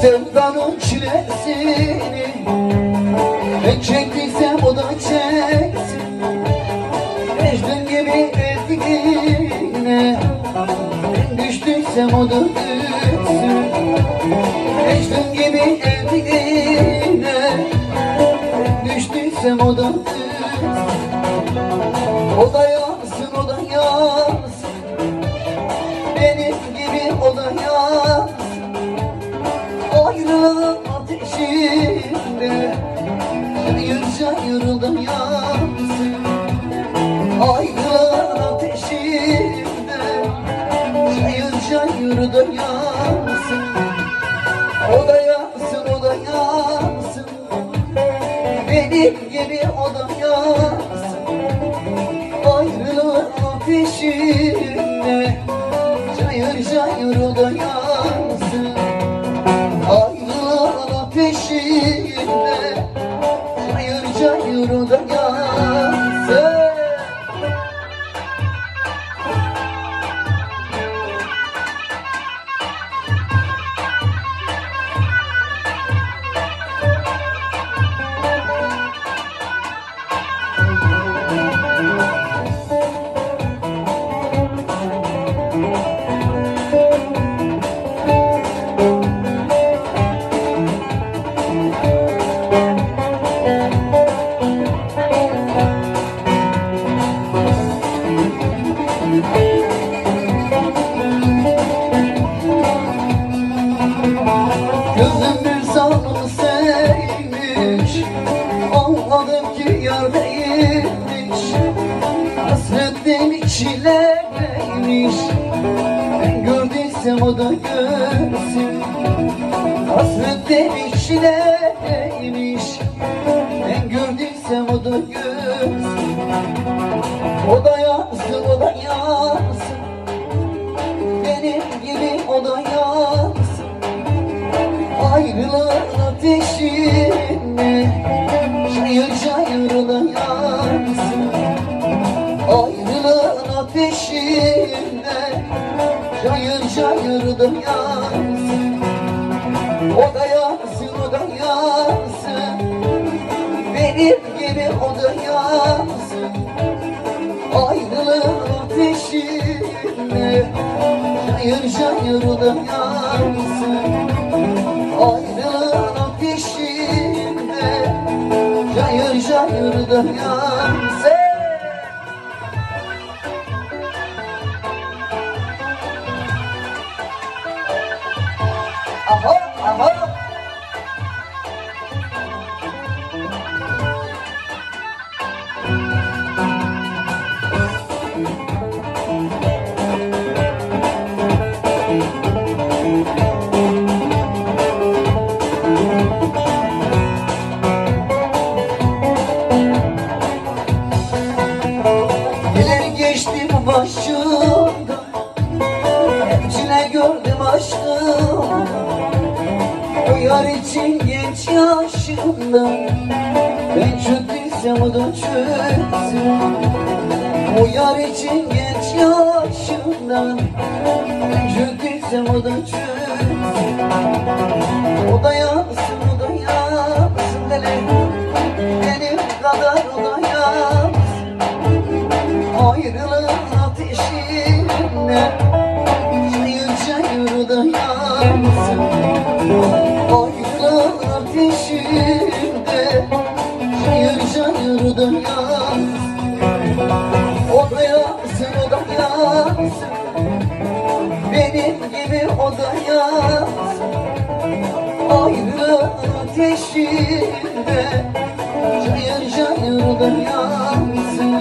Sevdanın çilesini Ne çektiyse o da çeksin. Mecnun gibi ben düştüysem o düşsün Mecnun gibi Ben düştüysem o da düşsün O da yansın o da yansın. Benim gibi o da yansın. Ayrılığın ateşinde. Çayır da yansın. Ayrılığın çayır da yansın. O da yansın o da yansın. Benim gibi o da yansın. Ayrılığın ateşinde Çayır çayır da yansın Salını sevmiş Anladım ki yar değilmiş. Hasretin içindeymiş Ben gördüysem o da görsün. Hasretin içindeymiş Ben gördüysem o da görsün. O da Ayrılığın ateşinde Çayır çayır da yansın Ayrılığın ateşinde Çayır çayır da yansın O da yansın o da yansın Benim gibi o da yansın Ayrılığın ateşinde Çayır çayır da yansın cayır Neler geçti bu başımda Hepsine gördüm aşkım. O yar için genç yaşımda Ben çöktüysem o da çöksün. O yar için genç yaşımda Ben çöktüysem o da çöksün. O da yansın o da yansın. Deli Benim kadar o da yansın Ayrılığın ateşinde Çayır çayır da yansın Ayrılığın ateşinde Çayır çayır da yansın O da yansın o da yansın Benim gibi o da yansın Ayrılığın ateşinde Çayır çayır da yansın